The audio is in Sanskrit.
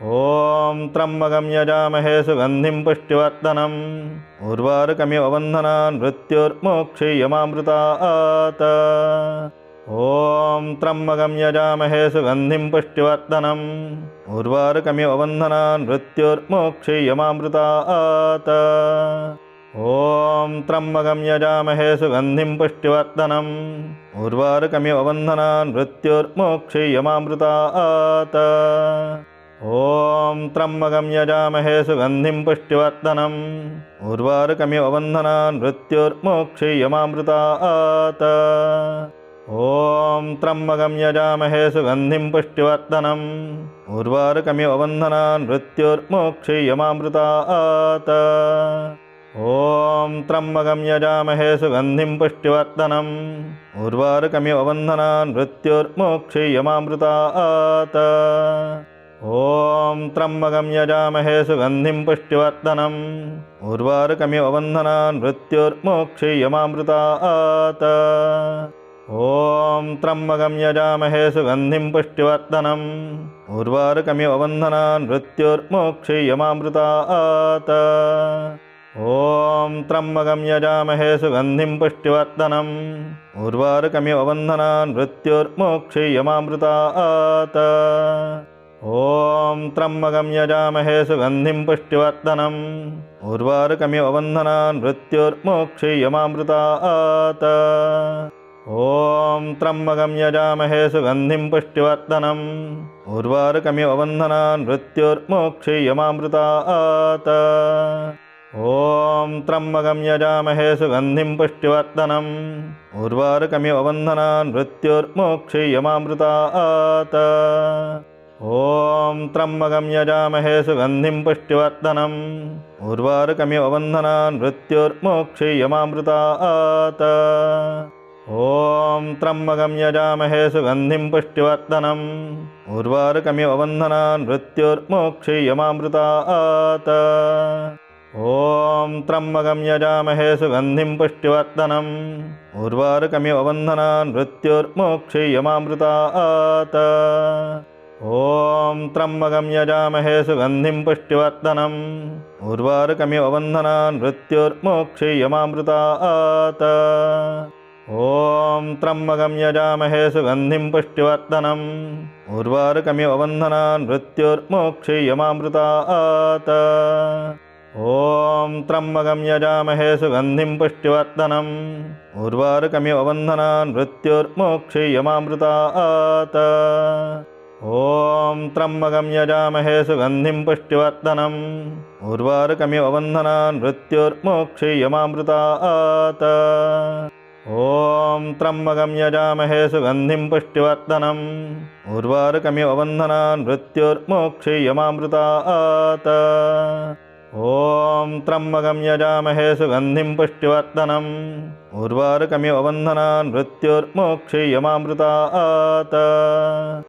ॐ त्र्यम्बकं यजामहे सुगन्धिं पुष्टिवर्धनम् उर्वारुकमिव बन्धनान् मृत्युर्मोक्षीयमामृतात्। ॐ त्र्यम्बकं यजामहे सुगन्धिं पुष्टिवर्धनम् उर्वारुकमिव बन्धनान् मृत्युर्मोक्षीयमामृतात्। ॐ त्र्यम्बकं यजामहे सुगन्धिं पुष्टिवर्धनम् उर्वारुकमिव बन्धनान् मृत्युर्मोक्षीयमामृतात् ॐ त्र्यम्बकं यजामहे सुगन्धिं पुष्टिवर्धनम् उर्वारुकमिव बन्धनान् मृत्युर्मोक्षीयमामृतात्। ॐ त्र्यम्बकं यजामहे सुगन्धिं पुष्टिवर्धनम् उर्वारुकमिव बन्धनान् मृत्युर्मोक्षीयमामृतात्। ॐ त्र्यम्बकं यजामहे सुगन्धिं पुष्टिवर्धनम् उर्वारुकमिव बन्धनान् मृत्युर्मोक्षीयमामृतात् ॐ त्र्यम्बकं यजामहे सुगन्धिं पुष्टिवर्धनम् उर्वारुकमिव बन्धनान् मृत्युर्मोक्षीयमामृतात्। ॐ त्र्यम्बकं यजामहे सुगन्धिं पुष्टिवर्धनम् उर्वारुकमिव बन्धनान् मृत्युर्मोक्षीयमामृतात्। ॐ त्र्यम्बकं यजामहे सुगन्धिं पुष्टिवर्धनम् उर्वारुकमिव बन्धनान् मृत्युर्मोक्षीयमामृतात् ॐ त्र्यम्बकं यजामहे सुगन्धिं पुष्टिवर्धनम् उर्वारुकमिव बन्धनान् मृत्युर्मोक्षीयमामृतात्। ॐ त्र्यम्बकं यजामहे सुगन्धिं पुष्टिवर्धनम् उर्वारुकमिव बन्धनान् मृत्युर्मोक्षीयमामृतात्। ॐ त्र्यम्बकं यजामहे सुगन्धिं पुष्टिवर्धनम् उर्वारुकमिव बन्धनान् मृत्युर्मोक्षीयमामृतात् ॐ त्र्यम्बकं यजामहे सुगन्धिं पुष्टिवर्धनम् उर्वारुकमिव बन्धनान् मृत्युर्मोक्षीयमामृतात्। ॐ त्र्यम्बकं यजामहे सुगन्धिं पुष्टिवर्धनम् उर्वारुकमिव बन्धनान् मृत्युर्मोक्षीयमामृतात्। ॐ त्र्यम्बकं यजामहे सुगन्धिं पुष्टिवर्धनम् उर्वारुकमिव बन्धनान् मृत्युर्मोक्षीयमामृतात् ॐ त्र्यम्बकं यजामहे सुगन्धिं पुष्टिवर्धनम् उर्वारुकमिव बन्धनान् मृत्युर्मोक्षीयमामृतात्। ॐ त्र्यम्बकं यजामहे सुगन्धिं पुष्टिवर्धनम् उर्वारुकमिव बन्धनान् मृत्युर्मोक्षीयमामृतात्। ॐ त्र्यम्बकं यजामहे सुगन्धिं पुष्टिवर्धनम् उर्वारुकमिव बन्धनान् मृत्युर्मोक्षीयमामृतात् ॐ त्र्यम्बकं यजामहे सुगन्धिं पुष्टिवर्धनम् उर्वारुकमिव बन्धनान् मृत्युर्मोक्षीयमामृतात्। ॐ त्र्यम्बकं यजामहे सुगन्धिं पुष्टिवर्धनम् उर्वारुकमिव बन्धनान् मृत्युर्मोक्षीयमामृतात्। ॐ त्र्यम्बकं यजामहे सुगन्धिं पुष्टिवर्धनम् उर्वारुकमिव बन्धनान् मृत्युर्मोक्षीयमामृतात्